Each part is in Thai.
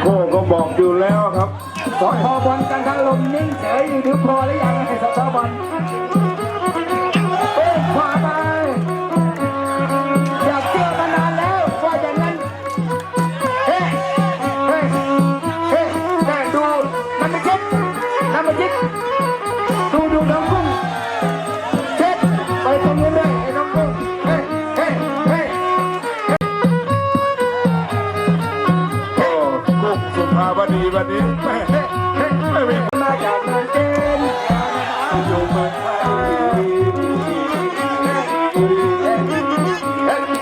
โก้ก็บอกอยู่แล้วครับ สอทอบอลกันทะลมนิ่งเฉยอยู่ถึงพอหรือยังให้สอาบอลันนี้ไม่ไม่มีมาจากมืองจีน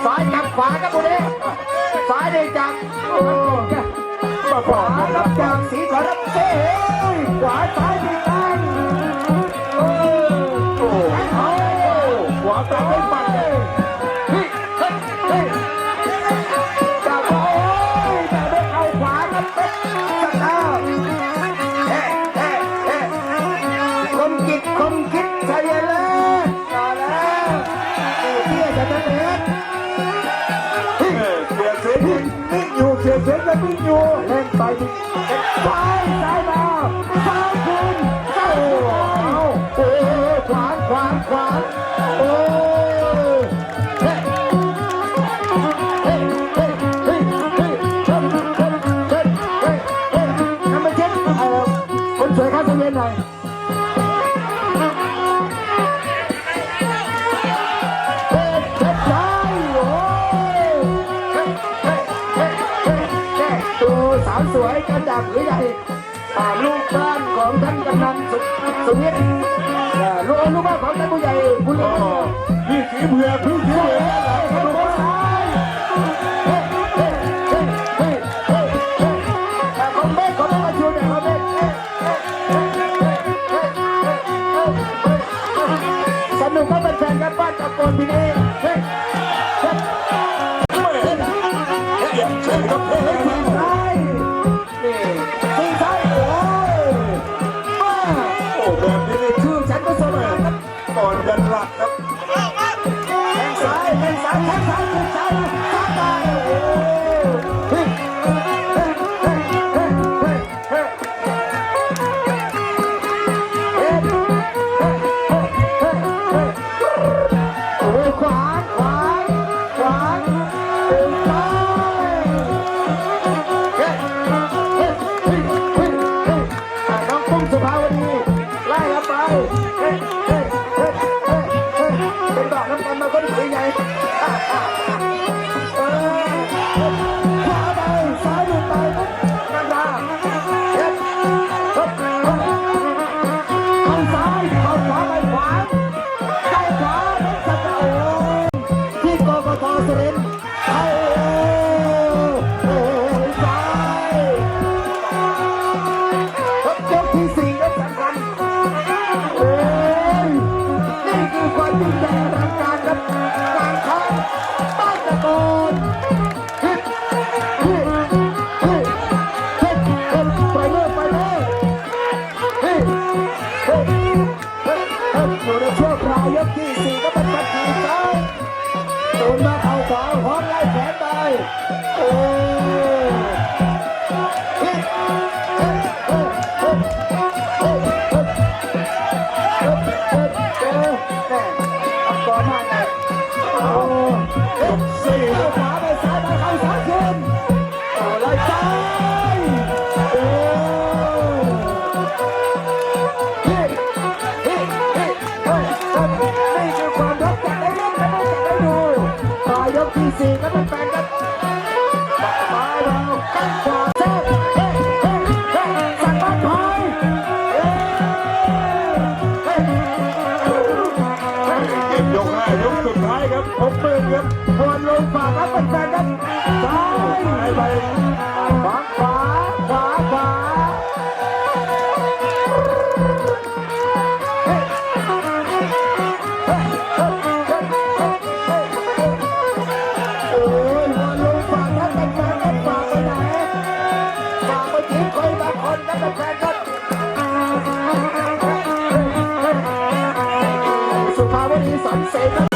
สายกับขวาครับคุณเอ๋สายเดีจังมาบอกนะครับ ชนะเนสเสียเสียนิ่งนิ่งอยู่เสียเสียจะนิ่งอยู่เล่นไปซ้ายซ้ายมาซ้ายคุณเข้าโอ้โหขวานขวานขวานโอ้าวสวยกระจางหรือใหญ่ลูกบ้านของท่านกำนันสุสุนิทลูกลูกบ้านของท่านผู้ใหญ่ผู้ลุงพี่สีเผือกพี่สีเผือกครับลูกบ้านสนุกก็เป็นแฟนกันป้ากับโนที่นี่ สี่เข้าขวาไปซ้ายไปเข้าซ้ายขึ้นต่อเลยซ้ายโอ้เฮ้เฮ้เฮ้เฮ้นี่คือความรักจากไอ้เล่นกันไม่จากไอ้ดูต่อยกที่สี่ก็เป็นแฟนกันมาเรากันต่อ ผมเปิดเยี่ยมบอนลงฝากครับเป็นแฟนครับซ้ายไปขวาขวาขวาขวาสุภาวดีสันเสริ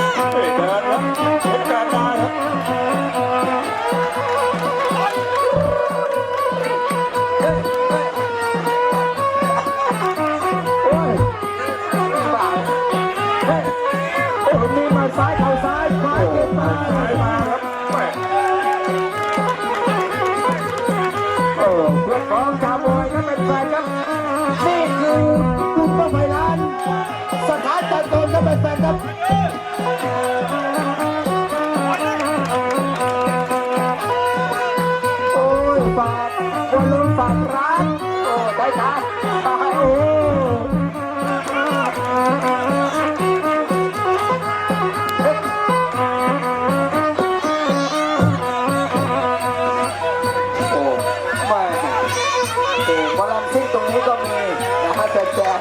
ซิ่งตรงนี้ก็มีนะฮะแจก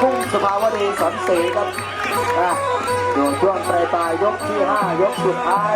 กุ้งสุภาวดีสอนสีครับนะอยู่ช่วงปลายปลายยกที่ห้ายกสุดท้าย